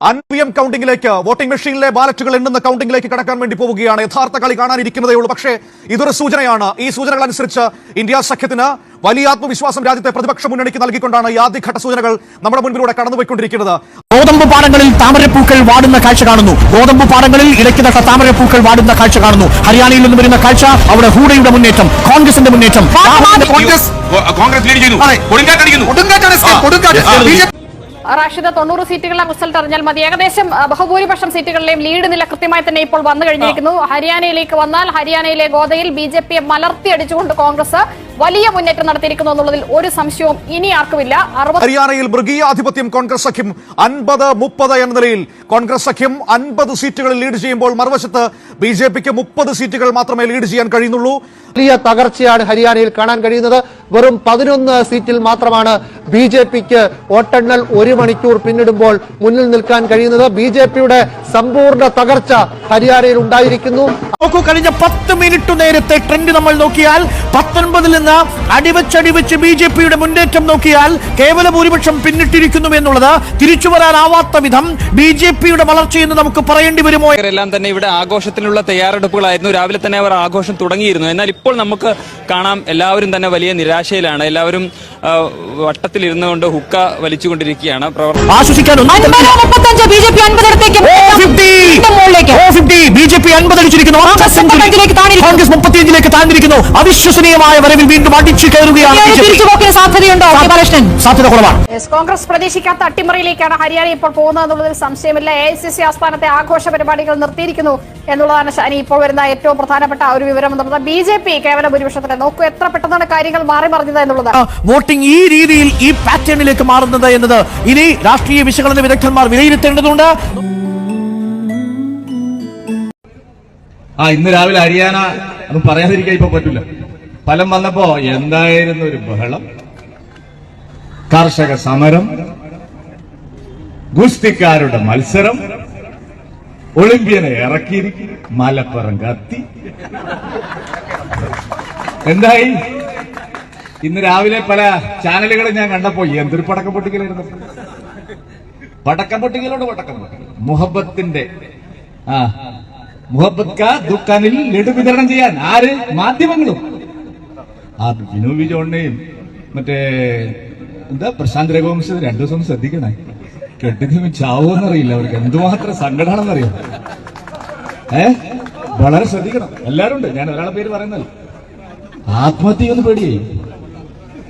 P കൗണ്ടിങ്ങിലേക്ക് കൗണ്ടിംഗിലേക്ക് voting മെഷീനിലെ ബാലറ്റുകൾ എണ്ണുന്ന കൗണ്ടിംഗിലേക്ക് കടക്കാൻ വേണ്ടി പോവുകയാണ്. യഥാർത്ഥ കളി കാണാനിരിക്കുന്നതേ ഉള്ളൂ. പക്ഷേ ഇതൊരു സൂചനയാണ്. ഈ സൂചനകൾ അനുസരിച്ച് ഇന്ത്യ സഖ്യത്തിന് വലിയ ആത്മവിശ്വാസം രാജ്യത്തെ പ്രതിപക്ഷ മുന്നണിക്ക് നൽകിക്കൊണ്ടാണ് ഈ ആദ്യഘട്ട സൂചനകൾ നമ്മുടെ മുൻപിലൂടെ കടന്നുപോയിക്കൊണ്ടിരിക്കുന്നത്. ഗോതമ്പ് പാടങ്ങളിൽ താമരപ്പൂക്കൾ വാടുന്ന കാഴ്ച കാണുന്നു. ഗോതമ്പ് പാടങ്ങളിൽ ഇടയ്ക്കിടക്ക താമരപ്പൂക്കൾ വാടുന്ന കാഴ്ച കാണുന്നു. ഹരിയാനയിൽ നിന്ന് വരുന്ന കാഴ്ച അവിടെ ഹൂഡയുടെ മുന്നേറ്റം കോൺഗ്രസിന്റെ മുന്നേറ്റം. കോൺഗ്രസ് കോൺഗ്രസ് ലീഡ് ചെയ്യുന്നു അതെ. കൊടുങ്കാറ്റടിക്കുന്നു കൊടുങ്കാറ്റാണ് കൊടുങ്കാറ്റ്. ബി ജെ പി റാഷിദ് തൊണ്ണൂറ് സീറ്റുകളിലെ റിസൾട്ട് അറിഞ്ഞാൽ മതി. ഏകദേശം ബഹുഭൂരിപക്ഷം സീറ്റുകളിലെയും ലീഡ് നില കൃത്യമായി തന്നെ ഇപ്പോൾ വന്നു കഴിഞ്ഞിരിക്കുന്നു. ഹരിയാനയിലേക്ക് വന്നാൽ ഹരിയാനയിലെ ഗോദയിൽ ബി ജെ പിയെ മലർത്തിയടിച്ചുകൊണ്ട് കോൺഗ്രസ് വലിയ മുന്നേറ്റം നടത്തിയിരിക്കുന്നു എന്നുള്ളതിൽ ഒരു സംശയവും ഇനി ആർക്കുമില്ല. ഹരിയാനയിൽ മൃഗീയാധിപത്യം കോൺഗ്രസ് സഖ്യം അൻപത് മുപ്പത് എന്ന നിലയിൽ കോൺഗ്രസ് സഖ്യം അൻപത് സീറ്റുകളിൽ ലീഡ് ചെയ്യുമ്പോൾ മറുവശത്ത് ബി ജെ പിക്ക് മുപ്പത് സീറ്റുകൾ മാത്രമേ ലീഡ് ചെയ്യാൻ കഴിയുന്നുള്ളൂ. വലിയ തകർച്ചയാണ് ഹരിയാനയിൽ കാണാൻ കഴിയുന്നത്. വെറും പതിനൊന്ന് സീറ്റിൽ മാത്രമാണ് ബി ജെ പിക്ക് വോട്ടെണ്ണൽ ഒരു മണിക്കൂർ പിന്നിടുമ്പോൾ മുന്നിൽ നിൽക്കാൻ കഴിയുന്നത് ബി ജെ പിയുടെ സമ്പൂർണ തകർച്ച ഹരിയാനയിൽ ഉണ്ടായിരിക്കുന്നു. നോക്കൂ കഴിഞ്ഞ പത്ത് മിനിറ്റ് നേരത്തെ ട്രെൻഡ് നമ്മൾ നോക്കിയാൽ പത്തൊൻപതിൽ നിന്ന് അടിവച്ചടിവെച്ച് ബി ജെ പിയുടെ മുന്നേറ്റം നോക്കിയാൽ കേവല ഭൂരിപക്ഷം പിന്നിട്ടിരിക്കുന്നു എന്നുള്ളത് തിരിച്ചു വരാനാവാത്ത വിധം ബി ജെ പിയുടെ വളർച്ചയെന്ന് നമുക്ക് പറയേണ്ടി വരുമോ? എല്ലാം തന്നെ ഇവിടെ ആഘോഷത്തിനുള്ള തയ്യാറെടുപ്പുകളായിരുന്നു. രാവിലെ തന്നെ അവർ ആഘോഷം തുടങ്ങിയിരുന്നു. എന്നാൽ ഇപ്പോൾ നമുക്ക് കാണാം എല്ലാവരും തന്നെ വലിയ നിരാശയിലാണ്. എല്ലാവരും ആ, ഇരുന്നു കൊണ്ട് ഹുക്ക വലിച്ചുകൊണ്ടിരിക്കുകയാണ് താഴ്ന്നിരിക്കുന്നു. അവിശ്വസനീയമായ വരവിൽ വീണ്ടും അടിച്ചു കയറുകയാണ് സാധ്യതയുണ്ടോ സാധ്യത കുറവാണ്. കോൺഗ്രസ് പ്രതീക്ഷിക്കാത്ത അട്ടിമറിയിലേക്കാണ് ഹരിയാന ഇപ്പോൾ പോകുന്നത് എന്നുള്ളതിൽ സംശയമില്ല. എ ഐ സി സി ആസ്ഥാനത്തെ ആഘോഷ പരിപാടികൾ നിർത്തിയിരിക്കുന്നു. എന്നുള്ളതാണ് ഷാനി ഇപ്പോൾ വരുന്ന ഏറ്റവും പ്രധാനപ്പെട്ട ഒരു വിവരം എന്നുള്ളത് ബി ജെ പി കേവല ഭൂരിപക്ഷത്തിന് നോക്കൂ എത്ര പെട്ടെന്നാണ് കാര്യങ്ങൾ മാറി മറിഞ്ഞത് എന്നുള്ളത്. വോട്ടിംഗ് ഈ രീതിയിൽ ഈ പാറ്റേണിലേക്ക് മാറുന്നത് എന്നത് ഇനി രാഷ്ട്രീയ വിശകലന വിദഗ്ധന്മാർ വിലയിരുത്തേണ്ടതുണ്ട്. ആ ഇന്ന് രാവിലെ ഹരിയാന അത് പറയാതിരിക്കാൻ ഇപ്പൊ പറ്റില്ല. ഫലം വന്നപ്പോ എന്തായിരുന്നു ഒരു ബഹളം? കർഷക സമരം ഗുസ്തിക്കാരുടെ മത്സരം ഒളിമ്പ്യനെ ഇറക്കിയിരിക്കും മലപ്പുറം കത്തി. എന്തായി? ഇന്ന് രാവിലെ പല ചാനലുകളും ഞാൻ കണ്ടപ്പോ എന്തൊരു പടക്കം പൊട്ടിക്കലായിരുന്നു. പടക്കം പൊട്ടിക്കലോട് പടക്കം പൊട്ടിക്കൽ മുഹബത്തിന്റെ ആ മുഹബത്ത് കാ ദുഃഖാനിൽ ലഡു വിതരണം ചെയ്യാൻ ആര്? മാധ്യമങ്ങളും. ആ ബിനു വിജോണിനെയും മറ്റേ എന്താ പ്രശാന്ത് രഘുവംശം രണ്ടു ദിവസം ശ്രദ്ധിക്കണേ. കെട്ടിന് ചാവോന്നറിയില്ല അവർക്ക് എന്തുമാത്രം സങ്കടമാണെന്നറിയാം ഏ? വളരെ ശ്രദ്ധിക്കണം. എല്ലാരും ഉണ്ട്. ഞാൻ ഒരാളെ പേര് പറയുന്നല്ലോ. ആത്മഹത്യ ഒന്ന് പേടിയായി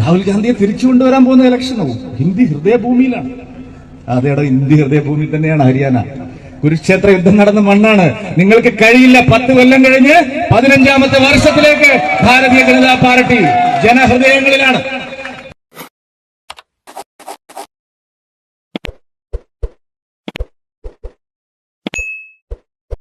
രാഹുൽ ഗാന്ധിയെ തിരിച്ചു കൊണ്ടുവരാൻ പോകുന്ന ഇലക്ഷനോ ഹിന്ദി ഹൃദയഭൂമിയിലാണ്. അതേടോ ഹിന്ദി ഹൃദയഭൂമി തന്നെയാണ് ഹരിയാന. കുരുക്ഷേത്ര യുദ്ധം നടന്ന മണ്ണാണ്. നിങ്ങൾക്ക് കഴിയില്ല. പത്ത് കൊല്ലം കഴിഞ്ഞ് പതിനഞ്ചാമത്തെ വർഷത്തിലേക്ക് ഭാരതീയ ജനതാ പാർട്ടി ജനഹൃദയങ്ങളിലാണ്.